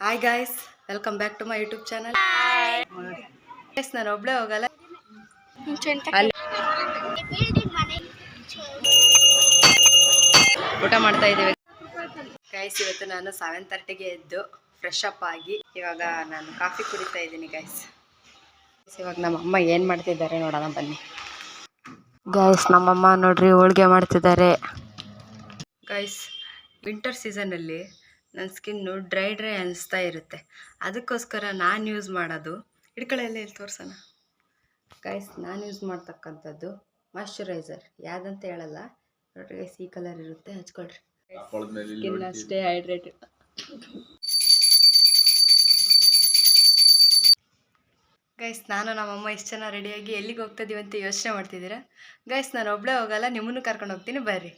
Hi guys welcome back to my YouTube channel ನಾನು ಒಬ್ಳೆ ಹೋಗಲ್ಲ. ಅಲ್ಲಿ ಊಟ ಮಾಡ್ತಾ ಇದ್ದೀವಿ. ಗೈಸ್ ಇವತ್ತು ನಾನು ಸೆವೆನ್ ತರ್ಟಿಗೆ ಎದ್ದು ಫ್ರೆಶ್ ಅಪ್ ಆಗಿ ಇವಾಗ ನಾನು ಕಾಫಿ ಕುಡಿತಾ ಇದ್ದೀನಿ ಗೈಸ್ ಇವಾಗ ನಮ್ಮ ಅಮ್ಮ ಏನು ಮಾಡ್ತಿದ್ದಾರೆ ನೋಡೋಣ ಬನ್ನಿ. ಗೈಸ್ ನಮ್ಮಮ್ಮ ನೋಡ್ರಿ ಹೋಳಿಗೆ ಮಾಡ್ತಿದ್ದಾರೆ. ಗೈಸ್ ವಿಂಟರ್ ಸೀಸನಲ್ಲಿ ನನ್ನ ಸ್ಕಿನ್ನು ಡ್ರೈ ಡ್ರೈ ಅನಿಸ್ತಾ ಇರುತ್ತೆ. ಅದಕ್ಕೋಸ್ಕರ ನಾನು ಯೂಸ್ ಮಾಡೋದು. ಹಿಡ್ಕೊಳ್ಳೆಲ್ಲ ಇಲ್ಲಿ ತೋರ್ಸೋಣ. ಗೈಸ್ ನಾನು ಯೂಸ್ ಮಾಡ್ತಕ್ಕಂಥದ್ದು ಮಾಯಶ್ಚರೈಸರ್ ಯಾವುದಂತ ಹೇಳಲ್ಲ. ನೋಡ್ರಿ ಗೈಸ್ ಈ ಕಲರ್ ಇರುತ್ತೆ. ಹಚ್ಕೊಳ್ರಿ. ಸ್ಕಿನ್ ಅಷ್ಟೇ ಹೈಡ್ರೇಟೆಡ್ ಗೈಸ್ ನಾನು ನಮ್ಮಮ್ಮ ಇಷ್ಟು ಜನ ರೆಡಿಯಾಗಿ ಎಲ್ಲಿಗೆ ಹೋಗ್ತಾ ಇದೀವಿ ಅಂತ ಯೋಚನೆ ಮಾಡ್ತಿದ್ದೀರಾ? ಗೈಸ್ ನಾನು ಒಬ್ಬಳೇ ಹೋಗಲ್ಲ. ನಿಮ್ಮನ್ನು ಕರ್ಕೊಂಡು ಹೋಗ್ತೀನಿ. ಬರ್ರಿ.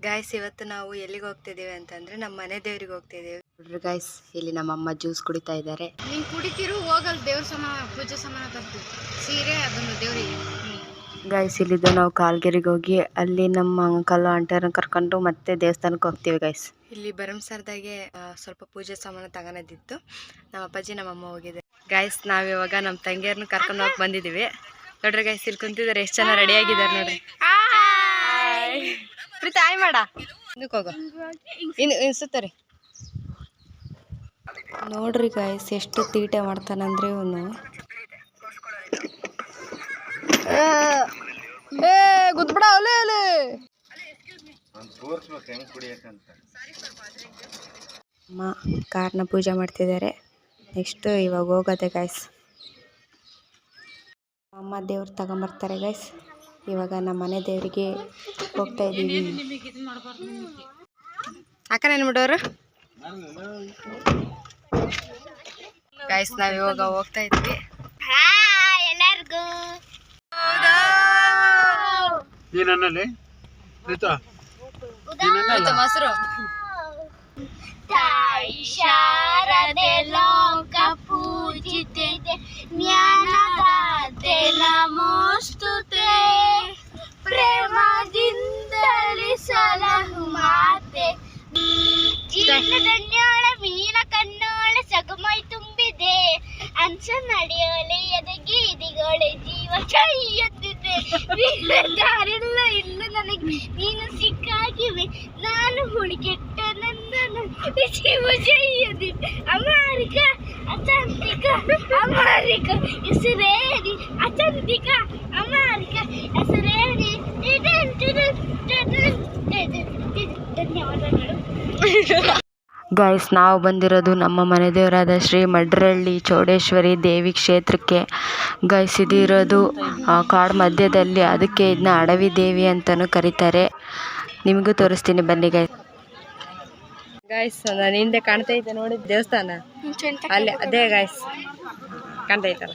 ಗಾಯ್ಸ್ ಇವತ್ತು ನಾವು ಎಲ್ಲಿಗೆ ಹೋಗ್ತಿದ್ದೀವಿ ಅಂತಂದ್ರೆ ನಮ್ಮ ಮನೆ ದೇವ್ರಿಗೆ ಹೋಗ್ತಿದ್ದೀವಿ. ನೋಡ್ರಿ ಗಾಯ್ಸ್ ಇಲ್ಲಿ ನಮ್ಮಮ್ಮ ಜ್ಯೂಸ್ ಕುಡಿತಾ ಇದ್ದಾರೆ. ನೀನು ಕುಡಿತಿರು ಹೋಗಲ್ ದೇವ್ರ ಸಮಾನ ಪೂಜೆ ಸಮಾನ ತರ್ತೀವಿ. ಸೀರೆ ಅದನ್ನು ದೇವರಿಗೆ ಗಾಯ್ಸ್ ಇಲ್ಲಿದ್ದು ನಾವು ಕಾಲ್ಗೆರೆಗೆ ಹೋಗಿ ಅಲ್ಲಿ ನಮ್ಮ ಅಂಕಲ್ ಆಂಟಿಯವ್ರನ್ನ ಕರ್ಕೊಂಡು ಮತ್ತೆ ದೇವಸ್ಥಾನಕ್ಕೆ ಹೋಗ್ತೀವಿ ಗಾಯ್ಸ್ ಇಲ್ಲಿ ಬರಮ್ಸರ್ದಾಗೆ ಆ, ಸ್ವಲ್ಪ ಪೂಜೆ ಸಾಮಾನು ತಗೊಳೋದಿತ್ತು ನಮ್ಮ ಅಪ್ಪಾಜಿ ನಮ್ಮಮ್ಮ ಹೋಗಿದೆ ಗಾಯ್ಸ್ ನಾವು ಇವಾಗ ನಮ್ಮ ತಂಗಿಯರ್ನ ಕರ್ಕೊಂಡು ಹೋಗಿ ಬಂದಿದ್ದೀವಿ. ನೋಡ್ರಿ ಗಾಯ್ಸ್ ಇಲ್ಲಿ ಕುಂತಿದ್ದಾರೆ ಎಷ್ಟು ಜನ ರೆಡಿ ಆಗಿದ್ದಾರೆ ನೋಡ್ರಿ. ಪ್ರೀತಿ ಆಯ್ ಮಾಡ. ಇದಕ್ಕೆ ಹೋಗೋ. ಇನ್ನು ಇನ್ನು ಸುತ್ತರಿ. ನೋಡ್ರಿ ಗಾಯ್ಸ್ ಎಷ್ಟು ತೀಟೆ ಮಾಡ್ತಾನಂದ್ರೆ ಇವನು. ಏ ಗುದ್ಬಿಡ ಅಲೆ ಅಲೆ ಅಮ್ಮ ಕಾರ್ನ ಪೂಜೆ ಮಾಡ್ತಿದ್ದಾರೆ. ನೆಕ್ಸ್ಟ್ ಇವಾಗ ಹೋಗೋದೆ ಗಾಯ್ಸ್ ಅಮ್ಮ ದೇವ್ರು ತಗೊಂಬರ್ತಾರೆ ಗೈಸ್ ಇವಾಗ ನಮ್ಮ ಮನೆ ದೇವರಿಗೆ ಹೋಗ್ತಾ ಇದ್ದೀವಿ. ಅಕ್ಕ ನೆನ್ಬಿಡೋರು ಗಾಯ್ಸ್ ನಾವು ಇವಾಗ ಹೋಗ್ತಾ ಇದ್ವಿ. ಎಲ್ಲರಿಗೂ. ಮೊಸರು? ತಾಯಿ ಶಾರದೆ ಜೀವನದನ್ಯೋಳ ಮೀನ ಕಣ್ಣೋಳ ಸಗಮೈ ತುಂಬಿದೆ ಅಂಶ ನಡೆಯೋಳೆ ಎದಗಿ ಇದಿಗೋಳೆ ಜೀವ ಕೈಯತ್ತಿದೆ ದಾರಿಲ್ಲ ಇನ್ನು ನನಗೆ ನೀನು ಸಿಕ್ಕಾಗಿವೆ ನಾನು ಹುಡುಗೆಟ್ಟ ನನ್ನನ್ನು ಜೀವ ಜಯ್ಯದಿ ಅಮಾರಿಕ ಅಚಂತಿಕ ಅಮಾರಿಕ ಹೆಸರೇರಿ ಅಚಂತಿಕ ಗೈಸ್ ನಾವು ಬಂದಿರೋದು ನಮ್ಮ ಮನೆ ದೇವರಾದ ಶ್ರೀ ಮಡ್ರಳ್ಳಿ ಚೌಡೇಶ್ವರಿ ದೇವಿ ಕ್ಷೇತ್ರಕ್ಕೆ. ಗೈಸ್ ಇದಿರೋದು ಕಾಡು ಮಧ್ಯದಲ್ಲಿ ಅದಕ್ಕೆ ಇದನ್ನ ಅಡವಿ ದೇವಿ ಅಂತಲೂ ಕರೀತಾರೆ. ನಿಮಗೂ ತೋರಿಸ್ತೀನಿ ಬನ್ನಿ ಗೈಸ್ ಗಾಯ್ಸ್ ನಾನು ಹಿಂದೆ ಕಾಣ್ತಾ ಇದ್ದೆ ನೋಡಿ, ದೇವಸ್ಥಾನ. ಅಲ್ಲಿ, ಅದೇ ಗಾಯ್ಸ್ ಕಾಣ್ತಾ ಇತ್ತಲ್ಲ.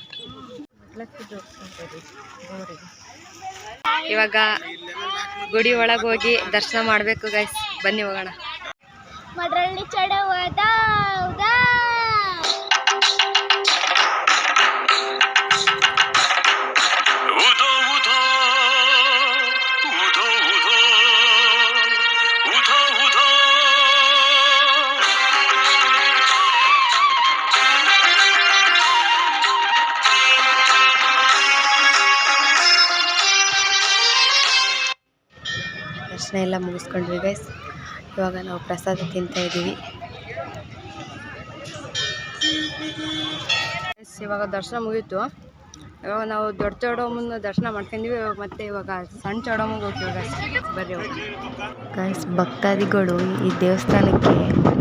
ಇವಾಗ ಗುಡಿ ಒಳಗೆ ಹೋಗಿ ದರ್ಶನ ಮಾಡಬೇಕು ಗಾಯ್ಸ್ ಬನ್ನಿ ಹೋಗೋಣ. ಮಡ್ರಳ್ಳಿ ಚಡವದ ಉಧೋ ಉಧೋ ಉಧೋ ಉಧೋ ಉಧೋ ಉಧೋ ದರ್ಶನ ಎಲ್ಲ ಮುಗಿಸ್ಕೊಂಡ್ವಿ ಗೈಸ್ ಇವಾಗ ನಾವು ಪ್ರಸಾದ ತಿಂತಾ ಇದ್ದೀವಿ. ಇವಾಗ ದರ್ಶನ ಮುಗೀತು. ಇವಾಗ ನಾವು ದೊಡ್ಡ ಚೌಡಮ್ಮನ ದರ್ಶನ ಮಾಡ್ಕೊಂಡಿವಿ ಇವಾಗ ಮತ್ತೆ ಇವಾಗ ಸಣ್ಣ ಚೌಡಮ್ಮಗೆ ಹೋಗ್ತೀವಿ ಬರ್ರಿ ಗೈಸ್ ಭಕ್ತಾದಿಗಳು ಈ ದೇವಸ್ಥಾನಕ್ಕೆ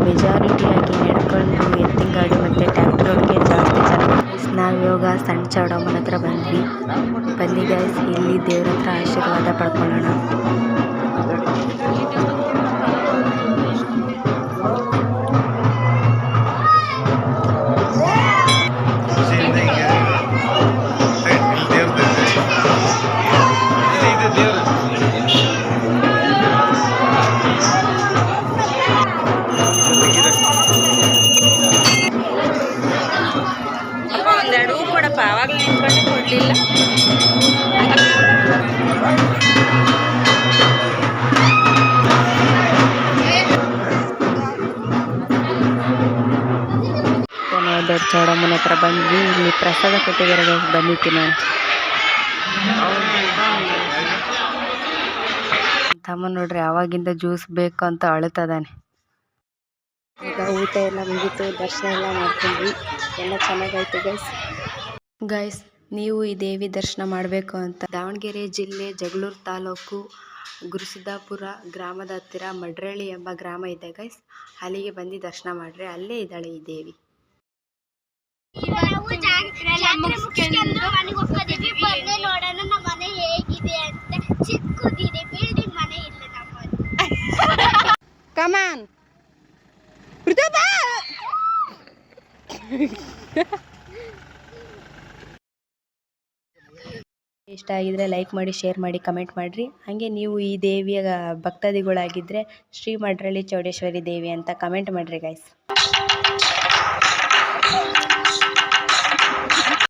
ಮೆಜಾರಿಟಿಯಾಗಿ ನಡ್ಕೊಂಡು ಎತ್ತಿನ ಗಾಡಿ ಮತ್ತು ಟ್ಯಾಕ್ಟ್ರಿಗೆ ಜಾಸ್ತಿ ಜನ. ನಾವು ಇವಾಗ ಸಣ್ಣ ಚೌಡಮ್ಮನ ಹತ್ರ ಬಂದ್ವಿ. ಬನ್ನಿ ಗೈಸ್ ಇಲ್ಲಿ ದೇವ್ರ ಹತ್ರ ಆಶೀರ್ವಾದ ಪಡ್ಕೊಳ್ಳೋಣ. ಮಾಡಲಿಲ್ಲ ದೊಡ್ಡ ಚೌಡಮ್ಮನ ಹತ್ರ ಬಂದ್ವಿ. ಇಲ್ಲಿ ಪ್ರಸಾದ ಕೊಟ್ಟಿದ್ದಾರೆ ಬಂದಿತ್ತು ನಾನು ತಮ್ಮ ನೋಡ್ರಿ ಅವಾಗಿಂದ ಜ್ಯೂಸ್ ಬೇಕು ಅಂತ ಅಳುತ್ತದಾನೆ. ಈಗ ಊಟ ಎಲ್ಲ ಮುಗಿತು. ದರ್ಶನ ಎಲ್ಲ ಮಾಡ್ಕೊಂಡ್ವಿ. ಎಲ್ಲ ಚೆನ್ನಾಗಾಯ್ತು ಗೈಸ್ ಗೈಸ್ ನೀವು ಈ ದೇವಿ ದರ್ಶನ ಮಾಡಬೇಕು ಅಂತ. ದಾವಣಗೆರೆ ಜಿಲ್ಲೆ ಜಗಳೂರು ತಾಲೂಕು ಗುರುಸಿದ್ದಾಪುರ ಗ್ರಾಮದ ಹತ್ತಿರ ಮಡ್ರಳ್ಳಿ ಎಂಬ ಗ್ರಾಮ ಇದೆ ಗೈಸ್. ಅಲ್ಲಿಗೆ ಬಂದು ದರ್ಶನ ಮಾಡ್ರಿ. ಅಲ್ಲೇ ಇದ್ದಾಳೆ ಈ ದೇವಿ. ನಾವು ಇಷ್ಟ ಆಗಿದ್ರೆ ಲೈಕ್ ಮಾಡಿ ಶೇರ್ ಮಾಡಿ ಕಮೆಂಟ್ ಮಾಡಿರಿ. ಹಾಗೆ ನೀವು ಈ ದೇವಿಯ ಭಕ್ತಾದಿಗಳಾಗಿದ್ರೆ ಶ್ರೀ ಮಡ್ರಳ್ಳಿ ಚೌಡೇಶ್ವರಿ ದೇವಿ ಅಂತ ಕಮೆಂಟ್ ಮಾಡಿರಿ ಗೈಸ್